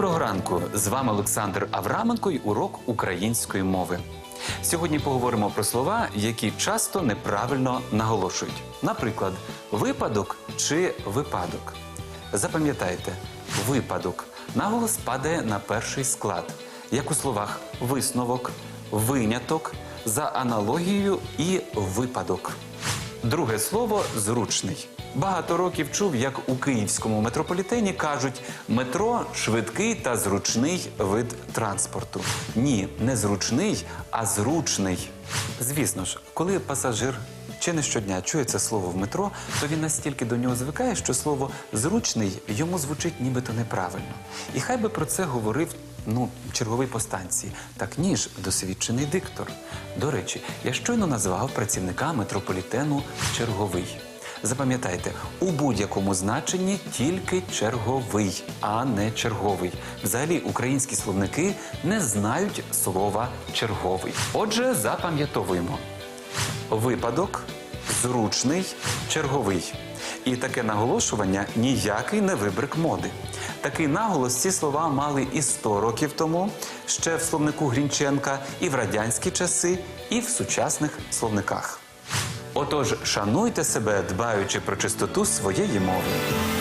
ранку! З вами Олександр Авраменко і урок української мови. Сьогодні поговоримо про слова, які часто неправильно наголошують. Наприклад, випадок чи випадок. Запам'ятайте, випадок. Наголос падає на перший склад, як у словах висновок, виняток, за аналогією і випадок. Друге слово зручний. Багато років чув, як у київському метрополітені кажуть, метро швидкий та зручний вид транспорту. Ні, не зручний, а зручний. Звісно ж, коли пасажир чи не щодня чує це слово в метро, то він настільки до нього звикає, що слово зручний йому звучить нібито неправильно. І хай би про це говорив ну, черговий по станції, так ніж досвідчений диктор. До речі, я щойно назвав працівника метрополітену черговий. Запам'ятайте, у будь-якому значенні тільки черговий, а не черговий. Взагалі, українські словники не знають слова черговий. Отже, запам'ятовуємо. Випадок, зручний, черговий. І таке наголошування ніякий не вибрик моди. Такий наголос ці слова мали і 100 років тому, ще в словнику Грінченка, і в радянські часи, і в сучасних словниках. Отож, шануйте себе, дбаючи про чистоту своєї мови.